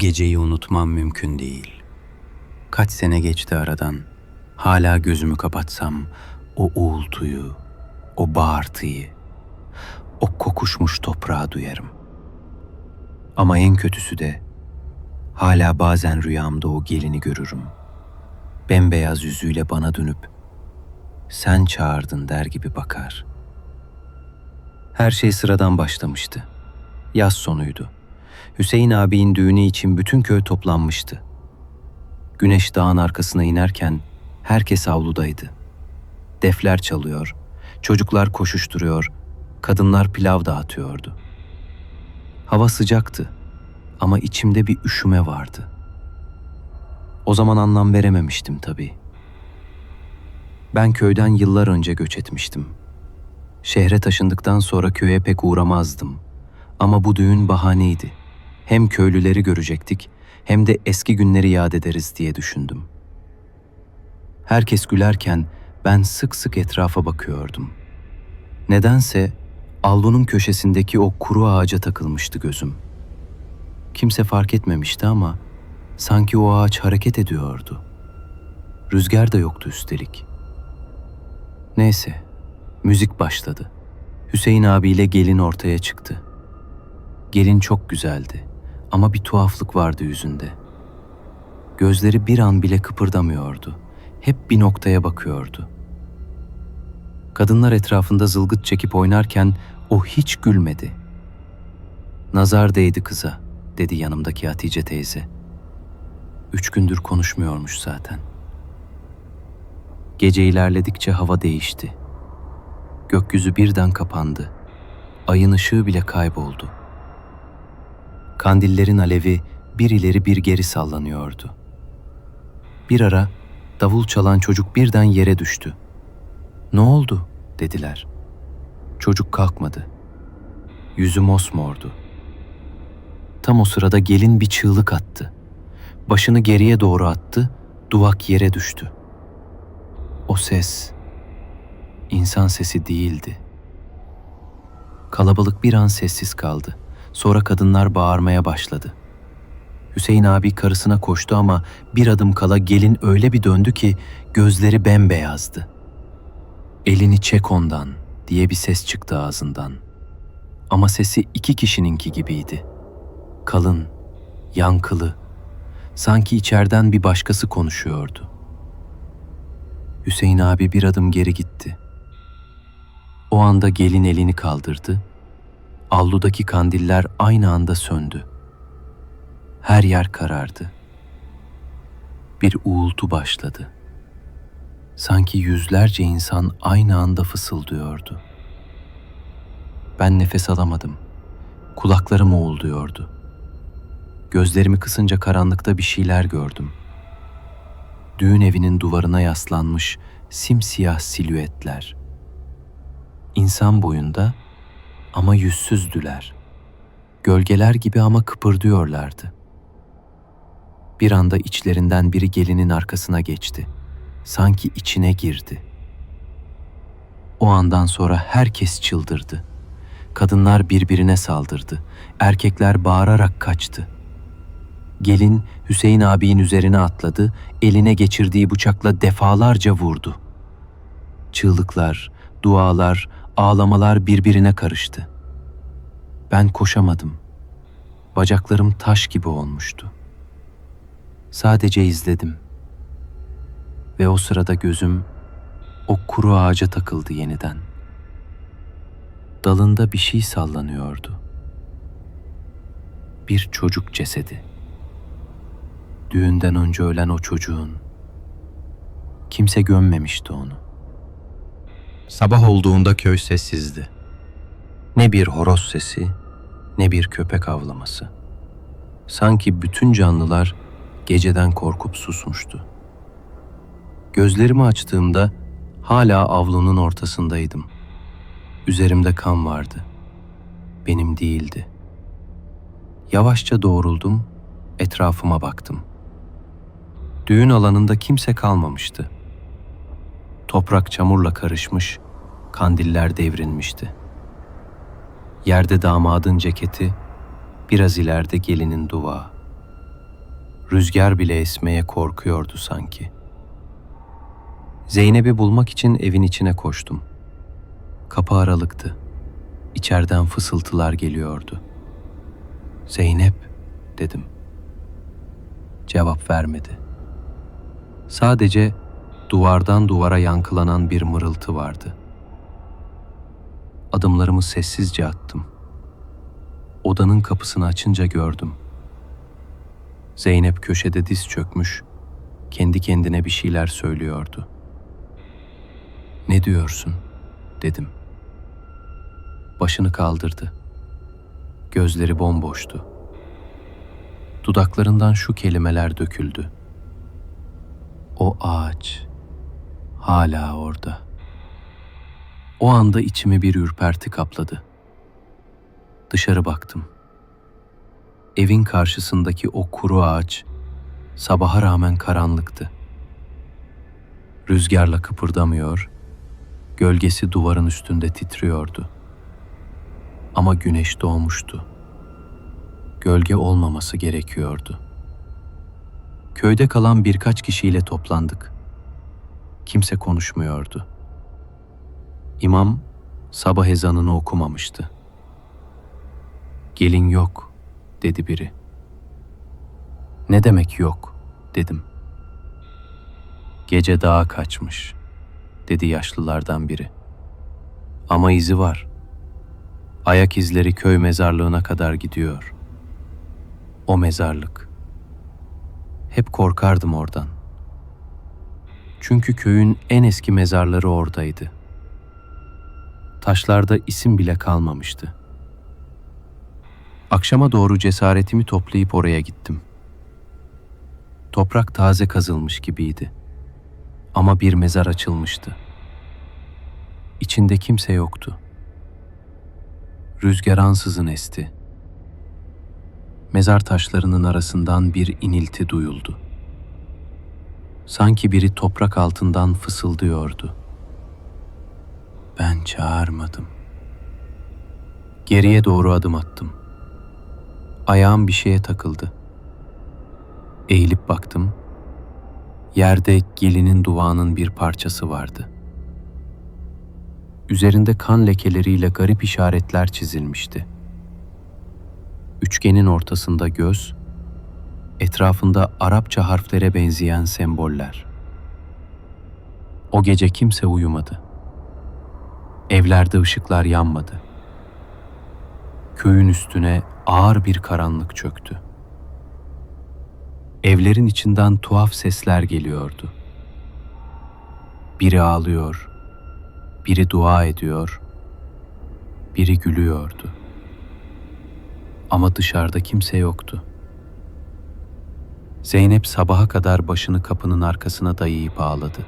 geceyi unutmam mümkün değil. Kaç sene geçti aradan. Hala gözümü kapatsam o uğultuyu, o bağırtıyı, o kokuşmuş toprağı duyarım. Ama en kötüsü de hala bazen rüyamda o gelini görürüm. Bembeyaz yüzüyle bana dönüp sen çağırdın der gibi bakar. Her şey sıradan başlamıştı. Yaz sonuydu. Hüseyin abinin düğünü için bütün köy toplanmıştı. Güneş dağın arkasına inerken herkes avludaydı. Defler çalıyor, çocuklar koşuşturuyor, kadınlar pilav dağıtıyordu. Hava sıcaktı ama içimde bir üşüme vardı. O zaman anlam verememiştim tabii. Ben köyden yıllar önce göç etmiştim. Şehre taşındıktan sonra köye pek uğramazdım. Ama bu düğün bahaneydi. Hem köylüleri görecektik hem de eski günleri yad ederiz diye düşündüm. Herkes gülerken ben sık sık etrafa bakıyordum. Nedense avlunun köşesindeki o kuru ağaca takılmıştı gözüm. Kimse fark etmemişti ama sanki o ağaç hareket ediyordu. Rüzgar da yoktu üstelik. Neyse, müzik başladı. Hüseyin abiyle gelin ortaya çıktı. Gelin çok güzeldi ama bir tuhaflık vardı yüzünde. Gözleri bir an bile kıpırdamıyordu. Hep bir noktaya bakıyordu. Kadınlar etrafında zılgıt çekip oynarken o hiç gülmedi. Nazar değdi kıza, dedi yanımdaki Hatice teyze. Üç gündür konuşmuyormuş zaten. Gece ilerledikçe hava değişti. Gökyüzü birden kapandı. Ayın ışığı bile kayboldu. Kandillerin alevi bir ileri bir geri sallanıyordu. Bir ara davul çalan çocuk birden yere düştü. Ne oldu? dediler. Çocuk kalkmadı. Yüzü mosmordu. Tam o sırada gelin bir çığlık attı. Başını geriye doğru attı, duvak yere düştü. O ses insan sesi değildi. Kalabalık bir an sessiz kaldı. Sonra kadınlar bağırmaya başladı. Hüseyin abi karısına koştu ama bir adım kala gelin öyle bir döndü ki gözleri bembeyazdı. Elini çek ondan diye bir ses çıktı ağzından. Ama sesi iki kişininki gibiydi. Kalın, yankılı, sanki içeriden bir başkası konuşuyordu. Hüseyin abi bir adım geri gitti. O anda gelin elini kaldırdı. Avludaki kandiller aynı anda söndü. Her yer karardı. Bir uğultu başladı. Sanki yüzlerce insan aynı anda fısıldıyordu. Ben nefes alamadım. Kulaklarım uğulduyordu. Gözlerimi kısınca karanlıkta bir şeyler gördüm. Düğün evinin duvarına yaslanmış simsiyah silüetler. İnsan boyunda ama yüzsüzdüler. Gölgeler gibi ama kıpırdıyorlardı. Bir anda içlerinden biri gelinin arkasına geçti. Sanki içine girdi. O andan sonra herkes çıldırdı. Kadınlar birbirine saldırdı. Erkekler bağırarak kaçtı. Gelin Hüseyin abinin üzerine atladı, eline geçirdiği bıçakla defalarca vurdu. Çığlıklar, dualar, ağlamalar birbirine karıştı. Ben koşamadım. Bacaklarım taş gibi olmuştu. Sadece izledim. Ve o sırada gözüm o kuru ağaca takıldı yeniden. Dalında bir şey sallanıyordu. Bir çocuk cesedi. Düğünden önce ölen o çocuğun. Kimse gömmemişti onu. Sabah olduğunda köy sessizdi. Ne bir horoz sesi, ne bir köpek avlaması. Sanki bütün canlılar geceden korkup susmuştu. Gözlerimi açtığımda hala avlunun ortasındaydım. Üzerimde kan vardı. Benim değildi. Yavaşça doğruldum, etrafıma baktım. Düğün alanında kimse kalmamıştı. Toprak çamurla karışmış, kandiller devrilmişti. Yerde damadın ceketi, biraz ileride gelinin duvağı. Rüzgar bile esmeye korkuyordu sanki. Zeynep'i bulmak için evin içine koştum. Kapı aralıktı. İçeriden fısıltılar geliyordu. Zeynep dedim. Cevap vermedi. Sadece duvardan duvara yankılanan bir mırıltı vardı. Adımlarımı sessizce attım. Odanın kapısını açınca gördüm. Zeynep köşede diz çökmüş, kendi kendine bir şeyler söylüyordu. Ne diyorsun? dedim. Başını kaldırdı. Gözleri bomboştu. Dudaklarından şu kelimeler döküldü. O ağaç hala orada. O anda içimi bir ürperti kapladı. Dışarı baktım. Evin karşısındaki o kuru ağaç sabaha rağmen karanlıktı. Rüzgarla kıpırdamıyor, gölgesi duvarın üstünde titriyordu. Ama güneş doğmuştu. Gölge olmaması gerekiyordu. Köyde kalan birkaç kişiyle toplandık. Kimse konuşmuyordu. İmam sabah ezanını okumamıştı. Gelin yok, dedi biri. Ne demek yok, dedim. Gece dağa kaçmış, dedi yaşlılardan biri. Ama izi var. Ayak izleri köy mezarlığına kadar gidiyor. O mezarlık. Hep korkardım oradan. Çünkü köyün en eski mezarları oradaydı. Taşlarda isim bile kalmamıştı. Akşama doğru cesaretimi toplayıp oraya gittim. Toprak taze kazılmış gibiydi. Ama bir mezar açılmıştı. İçinde kimse yoktu. Rüzgar ansızın esti. Mezar taşlarının arasından bir inilti duyuldu. Sanki biri toprak altından fısıldıyordu. Ben çağırmadım. Geriye doğru adım attım. Ayağım bir şeye takıldı. Eğilip baktım. Yerde gelinin duvağının bir parçası vardı. Üzerinde kan lekeleriyle garip işaretler çizilmişti. Üçgenin ortasında göz, etrafında Arapça harflere benzeyen semboller. O gece kimse uyumadı. Evlerde ışıklar yanmadı. Köyün üstüne ağır bir karanlık çöktü. Evlerin içinden tuhaf sesler geliyordu. Biri ağlıyor, biri dua ediyor, biri gülüyordu. Ama dışarıda kimse yoktu. Zeynep sabaha kadar başını kapının arkasına dayayıp ağladı.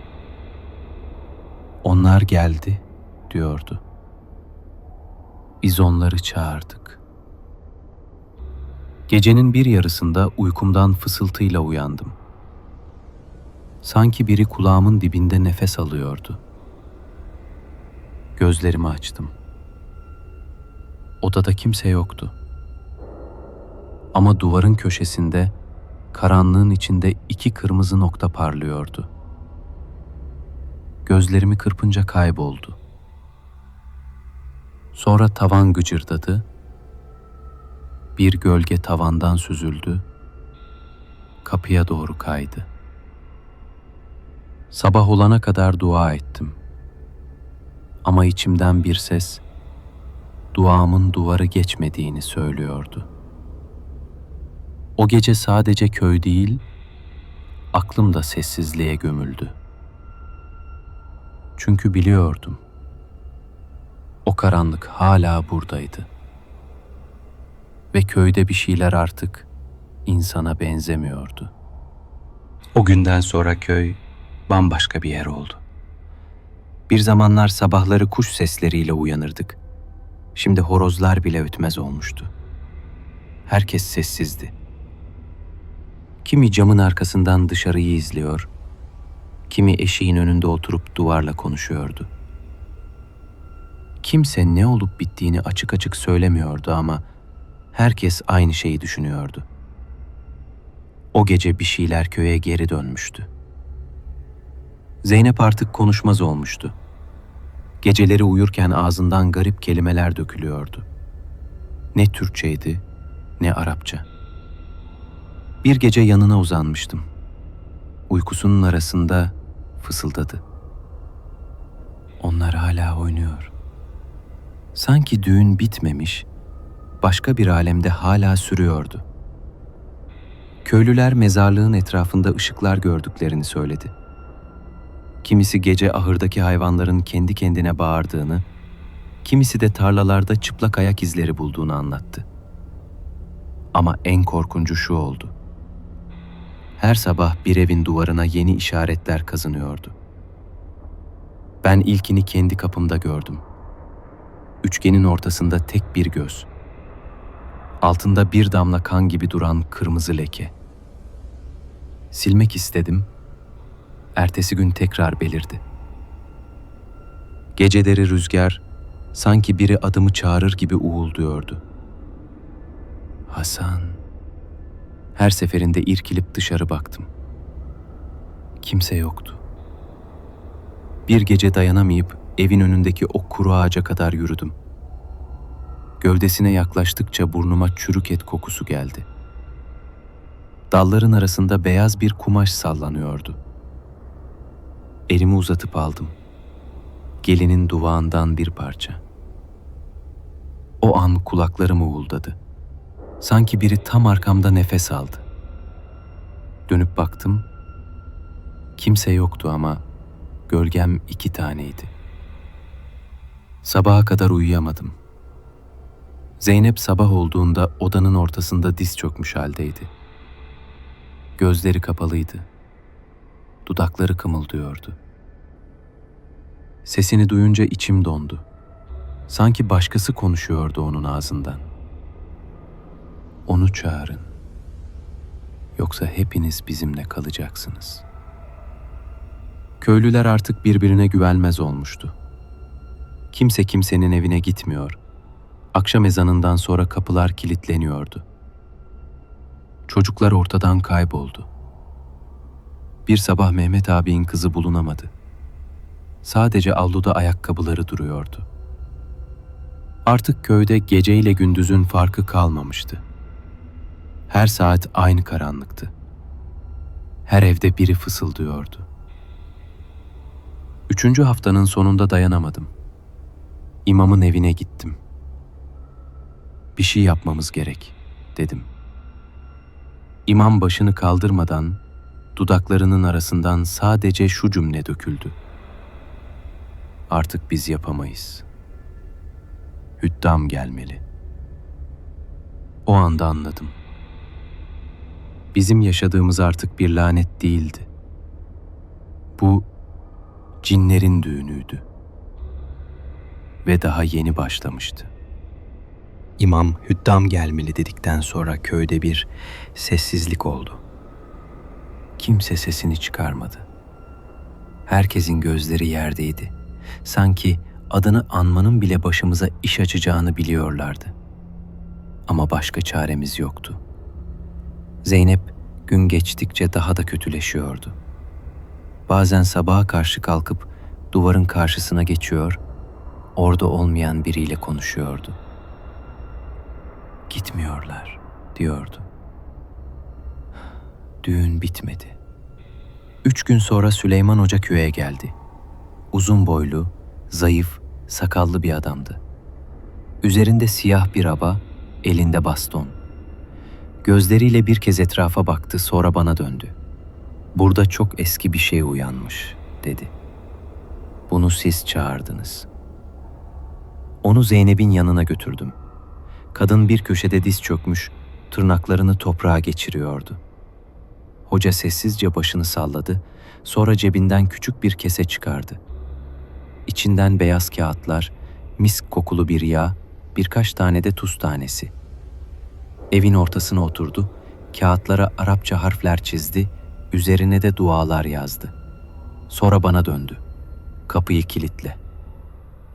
Onlar geldi, diyordu. Biz onları çağırdık. Gecenin bir yarısında uykumdan fısıltıyla uyandım. Sanki biri kulağımın dibinde nefes alıyordu. Gözlerimi açtım. Odada kimse yoktu. Ama duvarın köşesinde karanlığın içinde iki kırmızı nokta parlıyordu. Gözlerimi kırpınca kayboldu. Sonra tavan gıcırdadı. Bir gölge tavandan süzüldü. Kapıya doğru kaydı. Sabah olana kadar dua ettim. Ama içimden bir ses duamın duvarı geçmediğini söylüyordu. O gece sadece köy değil, aklım da sessizliğe gömüldü. Çünkü biliyordum. O karanlık hala buradaydı. Ve köyde bir şeyler artık insana benzemiyordu. O günden sonra köy bambaşka bir yer oldu. Bir zamanlar sabahları kuş sesleriyle uyanırdık. Şimdi horozlar bile ötmez olmuştu. Herkes sessizdi. Kimi camın arkasından dışarıyı izliyor, kimi eşiğin önünde oturup duvarla konuşuyordu. Kimse ne olup bittiğini açık açık söylemiyordu ama herkes aynı şeyi düşünüyordu. O gece bir şeyler köye geri dönmüştü. Zeynep artık konuşmaz olmuştu. Geceleri uyurken ağzından garip kelimeler dökülüyordu. Ne Türkçeydi, ne Arapça. Bir gece yanına uzanmıştım. Uykusunun arasında fısıldadı. Onlar hala oynuyor. Sanki düğün bitmemiş, başka bir alemde hala sürüyordu. Köylüler mezarlığın etrafında ışıklar gördüklerini söyledi. Kimisi gece ahırdaki hayvanların kendi kendine bağırdığını, kimisi de tarlalarda çıplak ayak izleri bulduğunu anlattı. Ama en korkuncu şu oldu. Her sabah bir evin duvarına yeni işaretler kazınıyordu. Ben ilkini kendi kapımda gördüm. Üçgenin ortasında tek bir göz. Altında bir damla kan gibi duran kırmızı leke. Silmek istedim. Ertesi gün tekrar belirdi. Geceleri rüzgar sanki biri adımı çağırır gibi uğulduyordu. Hasan. Her seferinde irkilip dışarı baktım. Kimse yoktu. Bir gece dayanamayıp evin önündeki o kuru ağaca kadar yürüdüm. Gövdesine yaklaştıkça burnuma çürük et kokusu geldi. Dalların arasında beyaz bir kumaş sallanıyordu. Elimi uzatıp aldım. Gelinin duvağından bir parça. O an kulaklarım uğuldadı. Sanki biri tam arkamda nefes aldı. Dönüp baktım. Kimse yoktu ama gölgem iki taneydi. Sabaha kadar uyuyamadım. Zeynep sabah olduğunda odanın ortasında diz çökmüş haldeydi. Gözleri kapalıydı. Dudakları kımıldıyordu. Sesini duyunca içim dondu. Sanki başkası konuşuyordu onun ağzından. Onu çağırın. Yoksa hepiniz bizimle kalacaksınız. Köylüler artık birbirine güvenmez olmuştu. Kimse kimsenin evine gitmiyor. Akşam ezanından sonra kapılar kilitleniyordu. Çocuklar ortadan kayboldu. Bir sabah Mehmet abinin kızı bulunamadı. Sadece avluda ayakkabıları duruyordu. Artık köyde geceyle gündüzün farkı kalmamıştı. Her saat aynı karanlıktı. Her evde biri fısıldıyordu. Üçüncü haftanın sonunda dayanamadım. İmamın evine gittim. Bir şey yapmamız gerek, dedim. İmam başını kaldırmadan dudaklarının arasından sadece şu cümle döküldü. Artık biz yapamayız. Hüddam gelmeli. O anda anladım. Bizim yaşadığımız artık bir lanet değildi. Bu cinlerin düğünüydü. Ve daha yeni başlamıştı. İmam hüddam gelmeli dedikten sonra köyde bir sessizlik oldu. Kimse sesini çıkarmadı. Herkesin gözleri yerdeydi. Sanki adını anmanın bile başımıza iş açacağını biliyorlardı. Ama başka çaremiz yoktu. Zeynep gün geçtikçe daha da kötüleşiyordu. Bazen sabaha karşı kalkıp duvarın karşısına geçiyor, orada olmayan biriyle konuşuyordu. Gitmiyorlar, diyordu. Düğün bitmedi. Üç gün sonra Süleyman Hoca köye geldi. Uzun boylu, zayıf, sakallı bir adamdı. Üzerinde siyah bir aba, elinde baston. Gözleriyle bir kez etrafa baktı, sonra bana döndü. Burada çok eski bir şey uyanmış, dedi. Bunu siz çağırdınız. Onu Zeynep'in yanına götürdüm. Kadın bir köşede diz çökmüş, tırnaklarını toprağa geçiriyordu. Hoca sessizce başını salladı, sonra cebinden küçük bir kese çıkardı. İçinden beyaz kağıtlar, misk kokulu bir yağ, birkaç tane de tuz tanesi. Evin ortasına oturdu, kağıtlara Arapça harfler çizdi, üzerine de dualar yazdı. Sonra bana döndü. Kapıyı kilitle.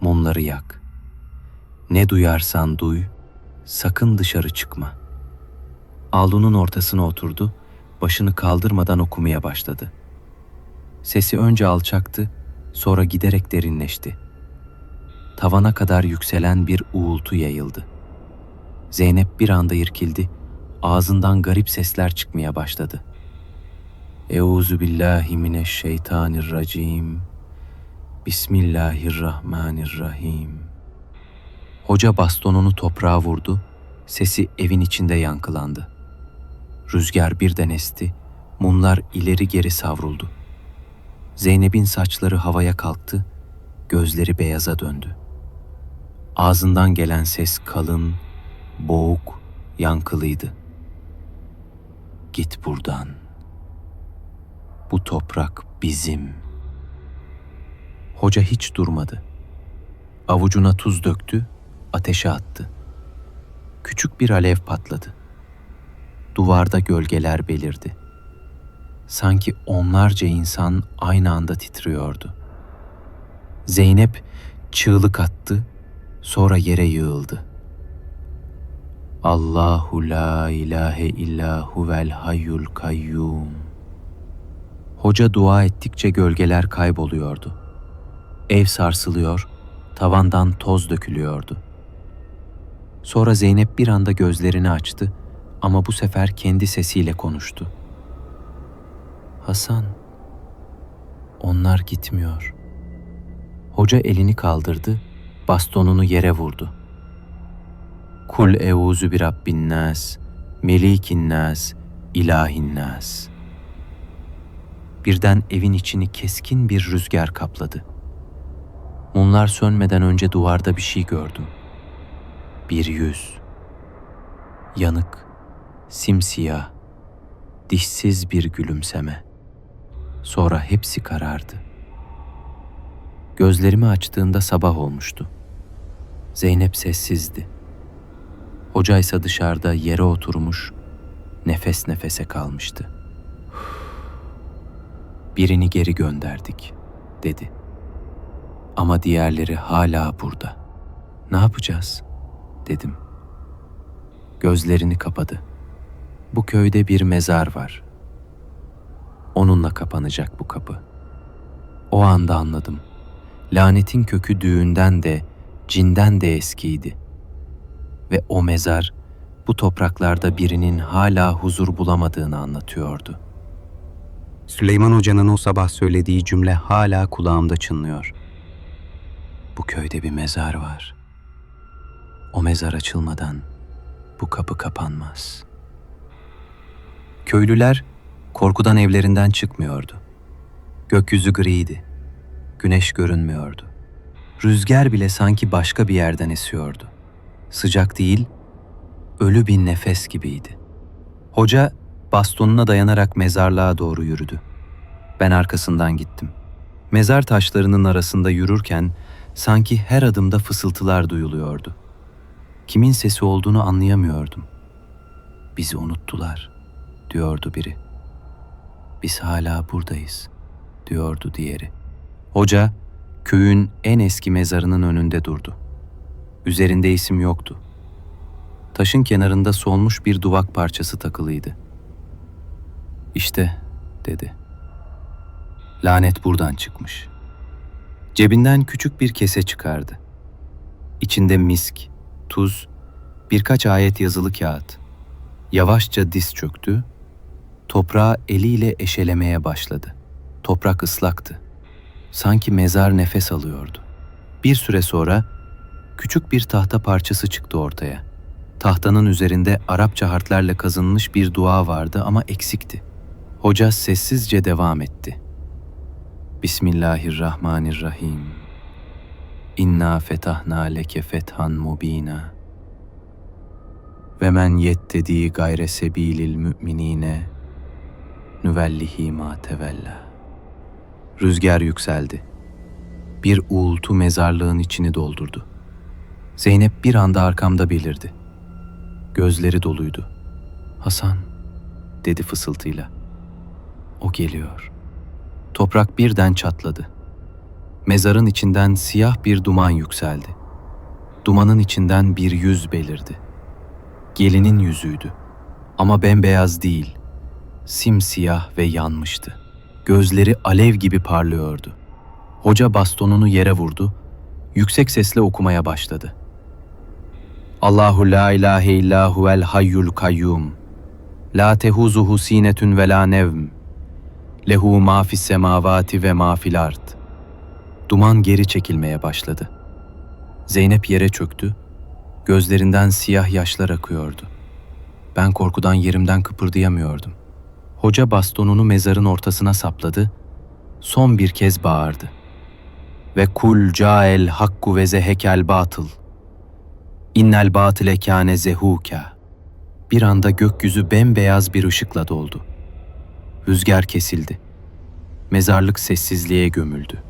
Mumları yak. Ne duyarsan duy, sakın dışarı çıkma. Avlunun ortasına oturdu, başını kaldırmadan okumaya başladı. Sesi önce alçaktı, sonra giderek derinleşti. Tavana kadar yükselen bir uğultu yayıldı. Zeynep bir anda irkildi, ağzından garip sesler çıkmaya başladı. Euzu billahi mineşşeytanirracim. Bismillahirrahmanirrahim. Hoca bastonunu toprağa vurdu, sesi evin içinde yankılandı. Rüzgar birden esti, mumlar ileri geri savruldu. Zeynep'in saçları havaya kalktı, gözleri beyaza döndü. Ağzından gelen ses kalın, boğuk, yankılıydı. Git buradan. Bu toprak bizim. Hoca hiç durmadı. Avucuna tuz döktü, ateşe attı. Küçük bir alev patladı. Duvarda gölgeler belirdi. Sanki onlarca insan aynı anda titriyordu. Zeynep çığlık attı, sonra yere yığıldı. Allahu la ilahe illa huvel hayyul kayyum. Hoca dua ettikçe gölgeler kayboluyordu. Ev sarsılıyor, tavandan toz dökülüyordu. Sonra Zeynep bir anda gözlerini açtı ama bu sefer kendi sesiyle konuştu. Hasan, onlar gitmiyor. Hoca elini kaldırdı, bastonunu yere vurdu. Kul euzu bi rabbin nas, melikin nas, ilahin nas. Birden evin içini keskin bir rüzgar kapladı. Mumlar sönmeden önce duvarda bir şey gördüm. Bir yüz. Yanık, simsiyah, dişsiz bir gülümseme. Sonra hepsi karardı. Gözlerimi açtığımda sabah olmuştu. Zeynep sessizdi. Hoca ise dışarıda yere oturmuş, nefes nefese kalmıştı. Birini geri gönderdik, dedi. Ama diğerleri hala burada. Ne yapacağız? dedim. Gözlerini kapadı. Bu köyde bir mezar var. Onunla kapanacak bu kapı. O anda anladım. Lanetin kökü düğünden de, cinden de eskiydi. Ve o mezar bu topraklarda birinin hala huzur bulamadığını anlatıyordu. Süleyman Hoca'nın o sabah söylediği cümle hala kulağımda çınlıyor. Bu köyde bir mezar var. O mezar açılmadan bu kapı kapanmaz. Köylüler korkudan evlerinden çıkmıyordu. Gökyüzü griydi. Güneş görünmüyordu. Rüzgar bile sanki başka bir yerden esiyordu. Sıcak değil, ölü bir nefes gibiydi. Hoca bastonuna dayanarak mezarlığa doğru yürüdü. Ben arkasından gittim. Mezar taşlarının arasında yürürken sanki her adımda fısıltılar duyuluyordu. Kimin sesi olduğunu anlayamıyordum. Bizi unuttular, diyordu biri. Biz hala buradayız, diyordu diğeri. Hoca, köyün en eski mezarının önünde durdu. Üzerinde isim yoktu. Taşın kenarında solmuş bir duvak parçası takılıydı. İşte, dedi. Lanet buradan çıkmış. Cebinden küçük bir kese çıkardı. İçinde misk, tuz, birkaç ayet yazılı kağıt. Yavaşça diz çöktü, toprağı eliyle eşelemeye başladı. Toprak ıslaktı. Sanki mezar nefes alıyordu. Bir süre sonra küçük bir tahta parçası çıktı ortaya. Tahtanın üzerinde Arapça harflerle kazınmış bir dua vardı ama eksikti. Hoca sessizce devam etti. Bismillahirrahmanirrahim. İnna fetahna leke fethan mubina. Ve men yettedi gayre sebilil müminine nüvellihi ma tevella. Rüzgar yükseldi. Bir uğultu mezarlığın içini doldurdu. Zeynep bir anda arkamda belirdi. Gözleri doluydu. Hasan, dedi fısıltıyla. O geliyor. Toprak birden çatladı. Mezarın içinden siyah bir duman yükseldi. Dumanın içinden bir yüz belirdi. Gelinin yüzüydü. Ama bembeyaz değil. simsiyah ve yanmıştı. Gözleri alev gibi parlıyordu. Hoca bastonunu yere vurdu, yüksek sesle okumaya başladı. Allahu la ilahe illa huvel hayyul kayyum. La tehuzuhu sinetun ve la nevm. Lehu ma fis semavati ve ma fil ard. Duman geri çekilmeye başladı. Zeynep yere çöktü. Gözlerinden siyah yaşlar akıyordu. Ben korkudan yerimden kıpırdayamıyordum. Hoca bastonunu mezarın ortasına sapladı. Son bir kez bağırdı. Ve kul cael hakku ve zehekel batıl. İnnel batile kâne zehuka. Bir anda gökyüzü bembeyaz bir ışıkla doldu. Rüzgar kesildi. Mezarlık sessizliğe gömüldü.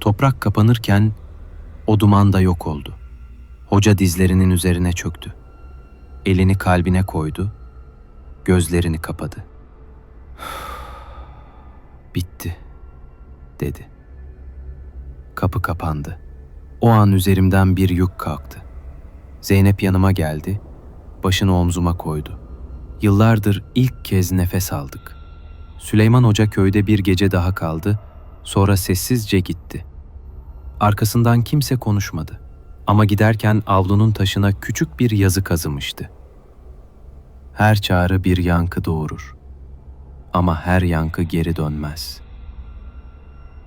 Toprak kapanırken o duman da yok oldu. Hoca dizlerinin üzerine çöktü. Elini kalbine koydu. Gözlerini kapadı. Bitti, dedi. Kapı kapandı. O an üzerimden bir yük kalktı. Zeynep yanıma geldi, başını omzuma koydu. Yıllardır ilk kez nefes aldık. Süleyman Hoca köyde bir gece daha kaldı, sonra sessizce gitti. Arkasından kimse konuşmadı. Ama giderken avlunun taşına küçük bir yazı kazımıştı. Her çağrı bir yankı doğurur. Ama her yankı geri dönmez.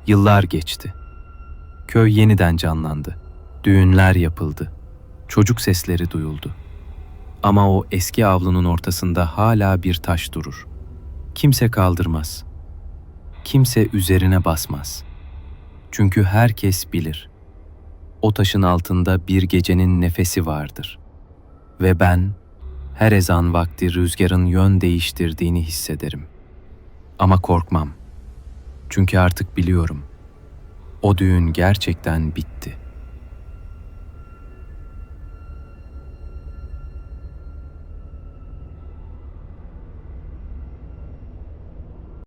Yıllar geçti. Köy yeniden canlandı. Düğünler yapıldı. Çocuk sesleri duyuldu. Ama o eski avlunun ortasında hala bir taş durur. Kimse kaldırmaz. Kimse üzerine basmaz. Çünkü herkes bilir. O taşın altında bir gecenin nefesi vardır. Ve ben her ezan vakti rüzgarın yön değiştirdiğini hissederim. Ama korkmam. Çünkü artık biliyorum. O düğün gerçekten bitti.''